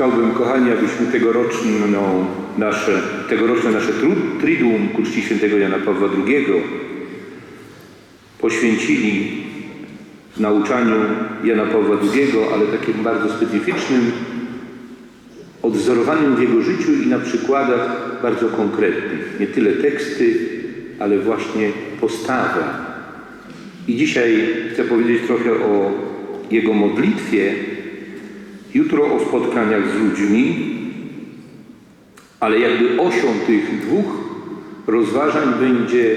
Chciałbym, kochani, abyśmy tegoroczną nasze, tegoroczne nasze Triduum ku czci świętego Jana Pawła II poświęcili nauczaniu Jana Pawła II, ale takim bardzo specyficznym, odwzorowanym w jego życiu i na przykładach bardzo konkretnych. Nie tyle teksty, ale właśnie postawa. I dzisiaj chcę powiedzieć trochę o jego modlitwie, jutro o spotkaniach z ludźmi, ale jakby osią tych dwóch rozważań będzie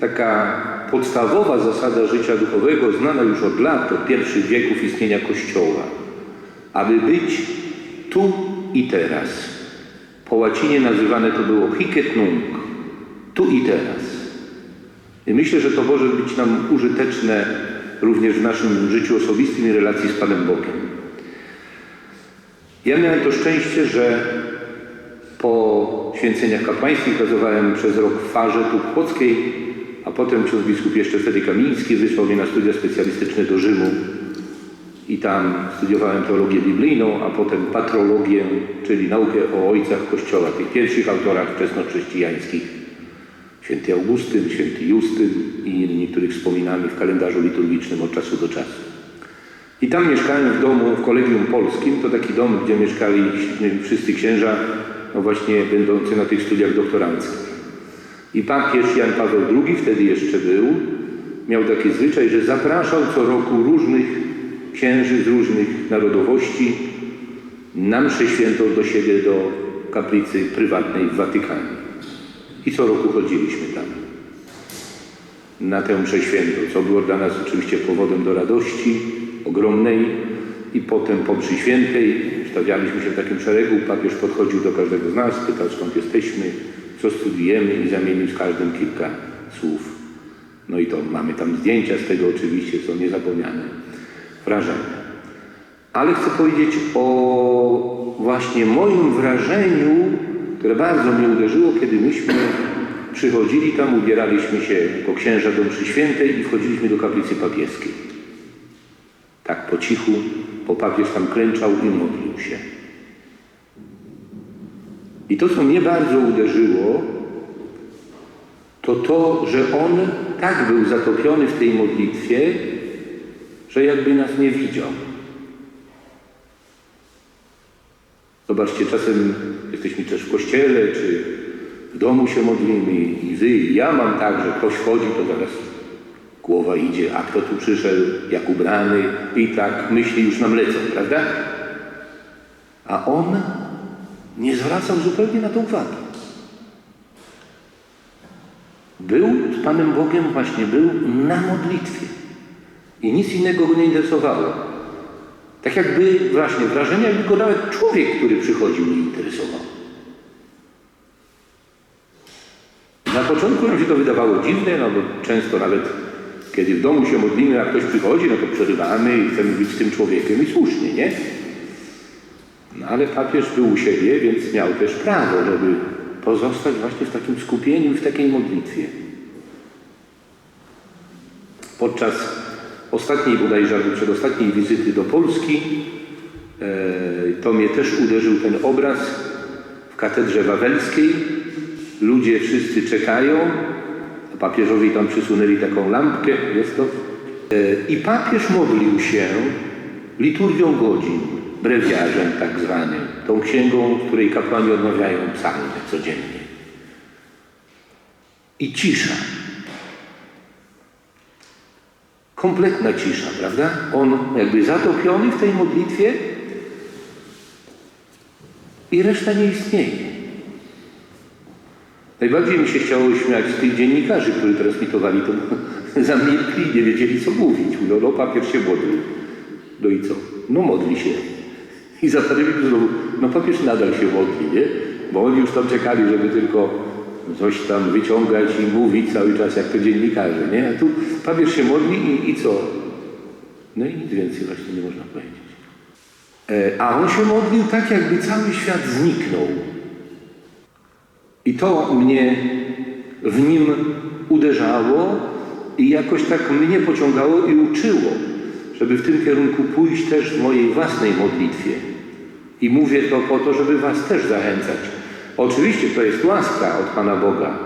taka podstawowa zasada życia duchowego, znana już od lat, od pierwszych wieków istnienia Kościoła, aby być tu i teraz. Po łacinie nazywane to było hic et nunc, tu i teraz. I myślę, że to może być nam użyteczne również w naszym życiu osobistym i relacji z Panem Bogiem. Ja miałem to szczęście, że po święceniach kapłańskich pracowałem przez rok w Farze tu Płockiej, a potem ksiądz biskup jeszcze wtedy Kamiński wysłał mnie na studia specjalistyczne do Rzymu i tam studiowałem teologię biblijną, a potem patrologię, czyli naukę o ojcach Kościoła, tych pierwszych autorach wczesnochrześcijańskich. Święty Augustyn, święty Justyn i inni, których wspominamy w kalendarzu liturgicznym od czasu do czasu. I tam mieszkałem w domu w Kolegium Polskim, to taki dom, gdzie mieszkali wszyscy księża, no właśnie będący na tych studiach doktoranckich. I papież Jan Paweł II, wtedy jeszcze był, miał taki zwyczaj, że zapraszał co roku różnych księży z różnych narodowości na mszę świętą do siebie, do kaplicy prywatnej w Watykanie. I co roku chodziliśmy tam na tę mszę świętą, co było dla nas oczywiście powodem do radości ogromnej i potem po mszy świętej stawialiśmy się w takim szeregu, papież podchodził do każdego z nas, pytał skąd jesteśmy, co studiujemy i zamienił z każdym kilka słów. No i to mamy tam zdjęcia z tego oczywiście, są niezapomniane wrażenia. Ale chcę powiedzieć o właśnie moim wrażeniu, które bardzo mnie uderzyło, kiedy myśmy przychodzili tam, ubieraliśmy się jako księża do mszy świętej i wchodziliśmy do kaplicy papieskiej. Tak po cichu, bo papież tam klęczał i modlił się. I to, co mnie bardzo uderzyło, to to, że on tak był zatopiony w tej modlitwie, że jakby nas nie widział. Zobaczcie, czasem jesteśmy też w kościele, czy w domu się modlimy i wy, i ja mam tak, że ktoś wchodzi, to zaraz głowa idzie, a kto tu przyszedł, jak ubrany i tak myśli już nam lecą, prawda? A on nie zwracał zupełnie na to uwagi. Był z Panem Bogiem, właśnie był na modlitwie. I nic innego go nie interesowało. Tak jakby właśnie wrażenie, jakby go nawet człowiek, który przychodził, nie interesował. Na początku nam się to wydawało dziwne, no bo często nawet kiedy w domu się modlimy, a ktoś przychodzi, no to przerywamy i chcemy być z tym człowiekiem i słusznie, nie? No ale papież był u siebie, więc miał też prawo, żeby pozostać właśnie w takim skupieniu w takiej modlitwie. Podczas ostatniej bodajże, albo przedostatniej wizyty do Polski, e, to mnie też uderzył ten obraz w katedrze wawelskiej. Ludzie wszyscy czekają, papieżowi tam przysunęli taką lampkę, jest to. E, I papież modlił się liturgią godzin, brewiarzem tak zwanym, tą księgą, w której kapłani odmawiają psalmy codziennie. I cisza. Kompletna cisza, prawda? On jakby zatopiony w tej modlitwie i reszta nie istnieje. Najbardziej mi się chciało śmiać z tych dziennikarzy, którzy transmitowali to, zamilkli nie wiedzieli co mówić. No, no papież się modlił. No i co? No modli się. I za parę minut znowu, no papież nadal się modli, nie? Bo oni już tam czekali, żeby tylko coś tam wyciągać i mówić cały czas jak to dziennikarze, nie? A tu papież się modli i, i co? No i nic więcej właśnie nie można powiedzieć. E, a on się modlił tak, jakby cały świat zniknął. I to mnie w nim uderzało i jakoś tak mnie pociągało i uczyło, żeby w tym kierunku pójść też w mojej własnej modlitwie. I mówię to po to, żeby Was też zachęcać. Oczywiście to jest łaska od Pana Boga.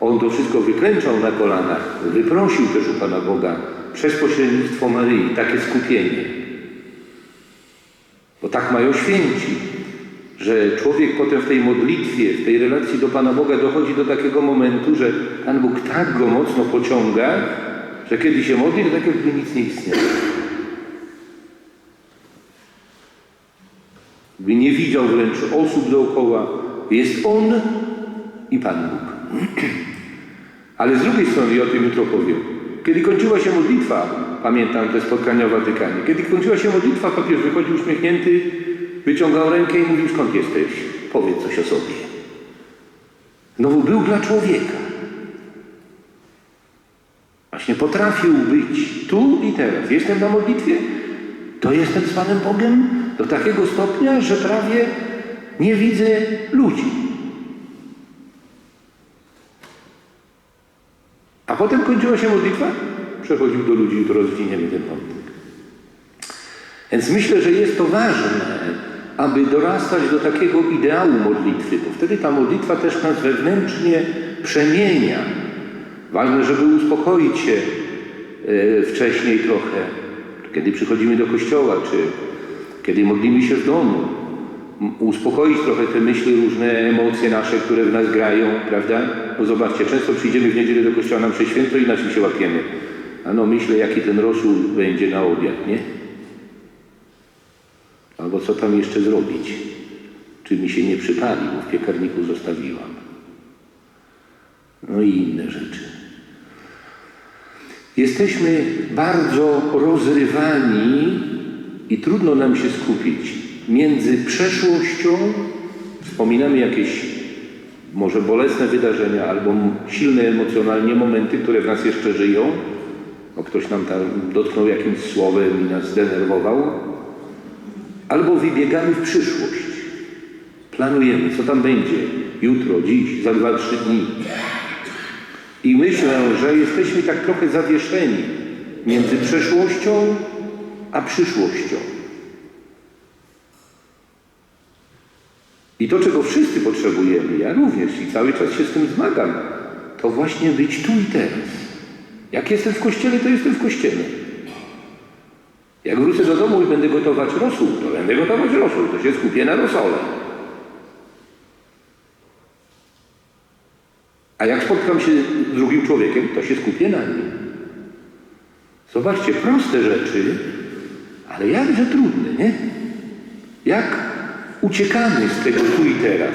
On to wszystko wyklęczał na kolanach, wyprosił też u Pana Boga przez pośrednictwo Maryi takie skupienie. Bo tak mają święci, że człowiek potem w tej modlitwie, w tej relacji do Pana Boga dochodzi do takiego momentu, że Pan Bóg tak go mocno pociąga, że kiedy się modli, to tak jakby nic nie istniało. By nie widział wręcz osób dookoła. Jest On i Pan Bóg. Ale z drugiej strony, i o tym jutro powiem, kiedy kończyła się modlitwa, pamiętam te spotkania w Watykanie, kiedy kończyła się modlitwa, papież wychodził uśmiechnięty, wyciągał rękę i mówił, skąd jesteś? Powiedz coś o sobie. Znowu był dla człowieka. Właśnie potrafił być tu i teraz. Jestem na modlitwie, to jestem z Panem Bogiem do takiego stopnia, że prawie nie widzę ludzi. A potem kończyła się modlitwa, przechodził do ludzi, jutro rozwiniemy ten wątek. Więc myślę, że jest to ważne, aby dorastać do takiego ideału modlitwy, bo wtedy ta modlitwa też nas wewnętrznie przemienia. Ważne, żeby uspokoić się e, wcześniej trochę, kiedy przychodzimy do kościoła, czy kiedy modlimy się w domu, uspokoić trochę te myśli, różne emocje nasze, które w nas grają, prawda? Bo zobaczcie, często przyjdziemy w niedzielę do kościoła na święto i na czym się łapiemy? A no myślę, jaki ten rosół będzie na obiad, nie? Albo co tam jeszcze zrobić? Czy mi się nie przypali, bo w piekarniku zostawiłam. No i inne rzeczy. Jesteśmy bardzo rozrywani i trudno nam się skupić między przeszłością, wspominamy jakieś może bolesne wydarzenia albo silne emocjonalnie momenty, które w nas jeszcze żyją, bo ktoś nam tam dotknął jakimś słowem i nas zdenerwował, albo wybiegamy w przyszłość. Planujemy, co tam będzie jutro, dziś, za dwa, trzy dni. I myślę, że jesteśmy tak trochę zawieszeni między przeszłością a przyszłością. I to, czego wszyscy potrzebujemy, ja również i cały czas się z tym zmagam, to właśnie być tu i teraz. Jak jestem w kościele, to jestem w kościele. Jak wrócę do domu i będę gotować rosół, to będę gotować rosół, to się skupię na rosole. A jak spotkam się z drugim człowiekiem, to się skupię na nim. Zobaczcie, proste rzeczy, ale jakże trudne, nie? Jak uciekamy z tego tu i teraz.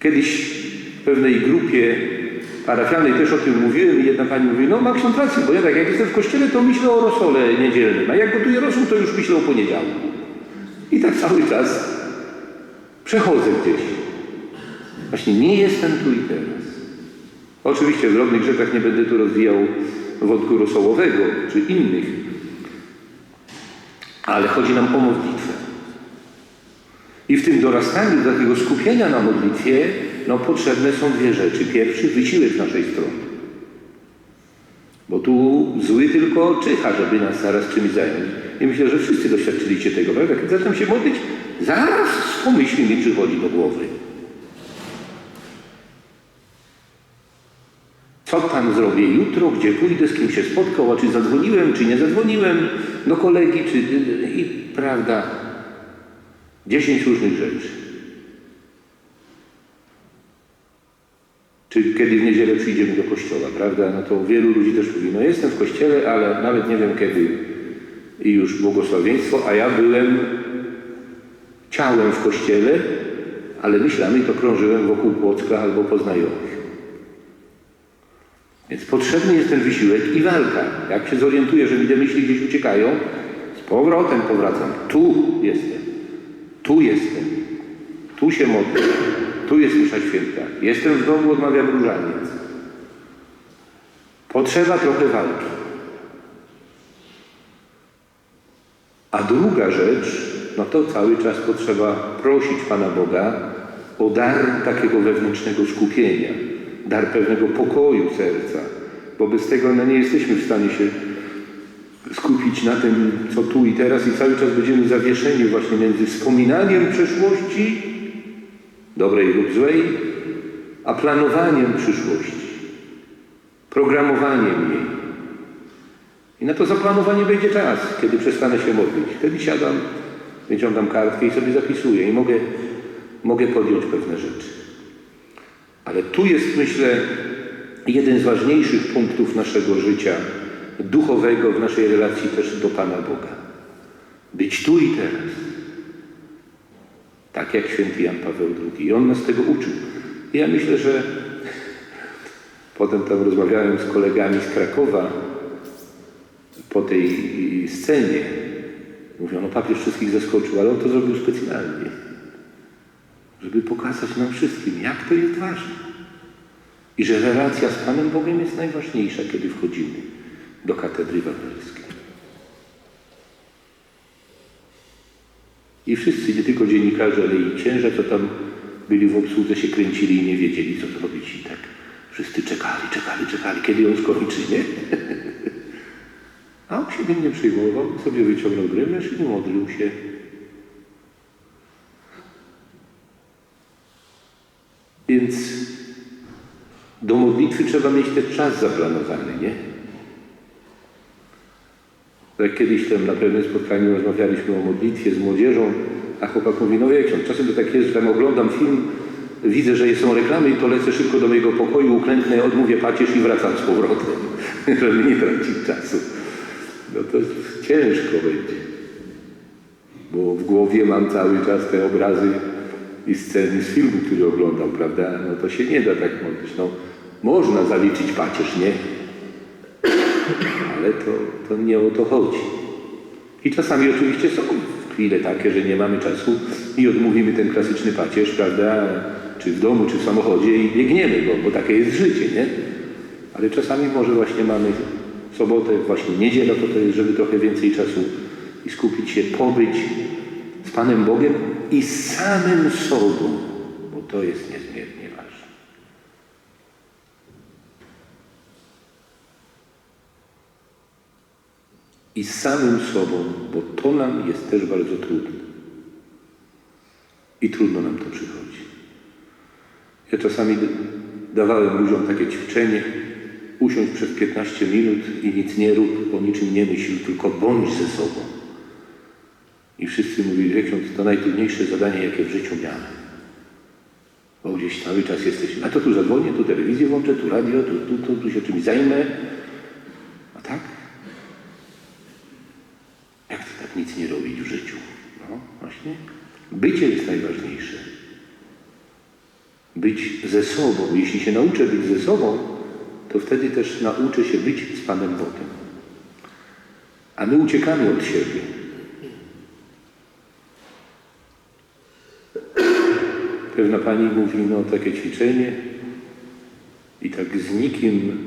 Kiedyś w pewnej grupie parafialnej też o tym mówiłem i jedna pani mówi, no ma ksiądz rację, bo ja tak jak jestem w kościele, to myślę o rosole niedzielnym, a jak gotuję rosół, to już myślę o poniedziałku. I tak cały czas przechodzę gdzieś. Właśnie nie jestem tu i teraz. Oczywiście w drobnych rzeczach nie będę tu rozwijał wątku rosołowego czy innych, ale chodzi nam o modlitwę. I w tym dorastaniu do takiego skupienia na modlitwie, no potrzebne są dwie rzeczy. Pierwszy, wysiłek z naszej strony. Bo tu zły tylko czyha, żeby nas zaraz czymś zająć. I myślę, że wszyscy doświadczyliście tego, prawda? Kiedy zaczynam się modlić, zaraz pomyśl mi przychodzi do głowy. Co tam zrobię jutro, gdzie pójdę, z kim się spotkał, a czy zadzwoniłem, czy nie zadzwoniłem do kolegi, czy... I prawda, dziesięć różnych rzeczy. Czy kiedy w niedzielę przyjdziemy do kościoła, prawda? No to wielu ludzi też mówi, no jestem w kościele, ale nawet nie wiem kiedy i już błogosławieństwo, a ja byłem ciałem w kościele, ale myślami to krążyłem wokół Płocka albo po znajomych. Więc potrzebny jest ten wysiłek i walka. Jak się zorientuję, że mi te myśli gdzieś uciekają, z powrotem powracam. Tu jestem. Tu jestem. Tu się modlę. Tu jest msza święta. Jestem w domu, odmawiam różaniec. Potrzeba trochę walki. A druga rzecz, no to cały czas potrzeba prosić Pana Boga o dar takiego wewnętrznego skupienia, dar pewnego pokoju serca, bo bez tego no, nie jesteśmy w stanie się skupić na tym, co tu i teraz i cały czas będziemy zawieszeni właśnie między wspominaniem przeszłości, dobrej lub złej, a planowaniem przyszłości, programowaniem jej. I na to zaplanowanie będzie czas, kiedy przestanę się modlić. Wtedy siadam, wyciągam kartkę i sobie zapisuję i mogę, mogę podjąć pewne rzeczy. Ale tu jest, myślę, jeden z ważniejszych punktów naszego życia duchowego w naszej relacji też do Pana Boga. Być tu i teraz. Tak jak święty Jan Paweł II. I on nas tego uczył. I ja myślę, że potem tam rozmawiałem z kolegami z Krakowa po tej scenie. Mówią, no papież wszystkich zaskoczył, ale on to zrobił specjalnie. Żeby pokazać nam wszystkim, jak to jest ważne. I że relacja z Panem Bogiem jest najważniejsza, kiedy wchodzimy do katedry wawelskiej. I wszyscy, nie tylko dziennikarze, ale i księża, co tam byli w obsłudze, się kręcili i nie wiedzieli, co zrobić. I tak wszyscy czekali, czekali, czekali, kiedy on skończy, nie? A on się tym nie przejmował, sobie wyciągnął grymesz i modlił się. Więc do modlitwy trzeba mieć ten czas zaplanowany, nie? Kiedyś tam na pewnym spotkaniu rozmawialiśmy o modlitwie z młodzieżą, a chłopak mówi, no wie ksiądz, czasem to tak jest, że tam oglądam film, widzę, że są reklamy i to lecę szybko do mojego pokoju, uklęknę, odmówię pacierz i wracam z powrotem, żeby nie tracić czasu. No to ciężko będzie, bo w głowie mam cały czas te obrazy i sceny z filmu, który oglądam, prawda? No to się nie da tak mówić. No, można zaliczyć pacierz, nie? Ale to, to nie o to chodzi. I czasami oczywiście są chwile takie, że nie mamy czasu i odmówimy ten klasyczny pacierz, prawda? Czy w domu, czy w samochodzie i biegniemy, bo, bo takie jest życie, nie? Ale czasami może właśnie mamy sobotę, właśnie niedziela, to to jest, żeby trochę więcej czasu i skupić się, pobyć z Panem Bogiem i samym sobą, bo to jest niezmiernie ważne. I samym sobą, bo to nam jest też bardzo trudne. I trudno nam to przychodzi. Ja czasami dawałem ludziom takie ćwiczenie, usiądź przez 15 minut i nic nie rób, o niczym nie myśl, tylko bądź ze sobą. I wszyscy mówili, że ksiądz, to najtrudniejsze zadanie, jakie w życiu miałem. Bo gdzieś cały czas jesteśmy. A to tu zadzwonię, tu telewizję włączę, tu radio, tu, tu, tu, tu się czymś zajmę. A tak? Jak ty tak nic nie robić w życiu? No właśnie. Bycie jest najważniejsze. Być ze sobą. Jeśli się nauczę być ze sobą, to wtedy też nauczę się być z Panem Bogiem. A my uciekamy od siebie. Pewna pani mówi, no takie ćwiczenie i tak z nikim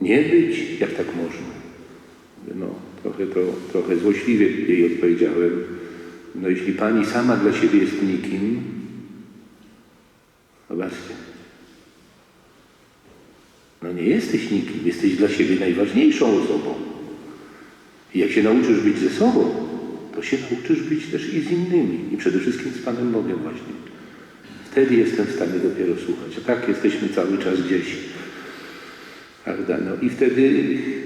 nie być, jak tak można. No, trochę to, trochę złośliwie jej odpowiedziałem. No jeśli pani sama dla siebie jest nikim, zobaczcie, no nie jesteś nikim, jesteś dla siebie najważniejszą osobą. I jak się nauczysz być ze sobą, to się nauczysz być też i z innymi. I przede wszystkim z Panem Bogiem właśnie. Wtedy jestem w stanie dopiero słuchać. A tak jesteśmy cały czas gdzieś. Prawda? No i wtedy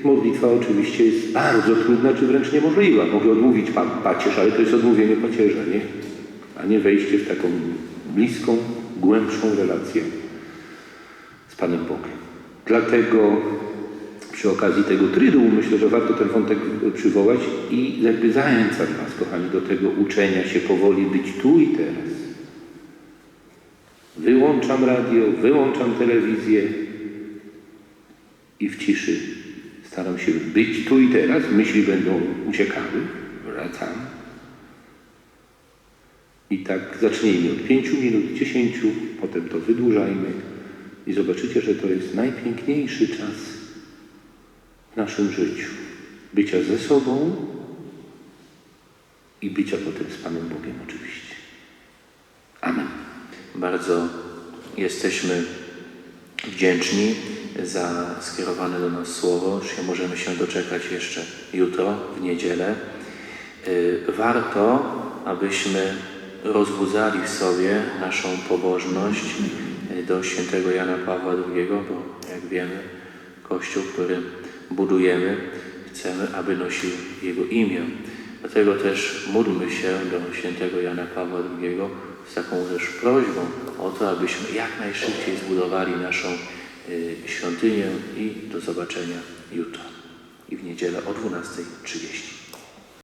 modlitwa oczywiście jest bardzo trudna, czy wręcz niemożliwa. Mogę odmówić pa pacierz, ale to jest odmówienie pacierza, nie? A nie wejście w taką bliską, głębszą relację z Panem Bogiem. Dlatego przy okazji tego trydułu myślę, że warto ten wątek przywołać i jakby zachęcam Was, kochani, do tego uczenia się powoli być tu i teraz. Wyłączam radio, wyłączam telewizję i w ciszy staram się być tu i teraz. Myśli będą uciekały, wracam. I tak zacznijmy od pięciu minut, dziesięciu, potem to wydłużajmy i zobaczycie, że to jest najpiękniejszy czas w naszym życiu. Bycia ze sobą i bycia potem z Panem Bogiem oczywiście. Amen. Bardzo jesteśmy wdzięczni za skierowane do nas słowo, że możemy się doczekać jeszcze jutro, w niedzielę. Y, Warto, abyśmy rozbudzali w sobie naszą pobożność y, do świętego Jana Pawła II, bo jak wiemy, Kościół, który budujemy, chcemy, aby nosił Jego imię. Dlatego też módlmy się do świętego Jana Pawła II z taką też prośbą o to, abyśmy jak najszybciej zbudowali naszą świątynię i do zobaczenia jutro i w niedzielę o 12.30.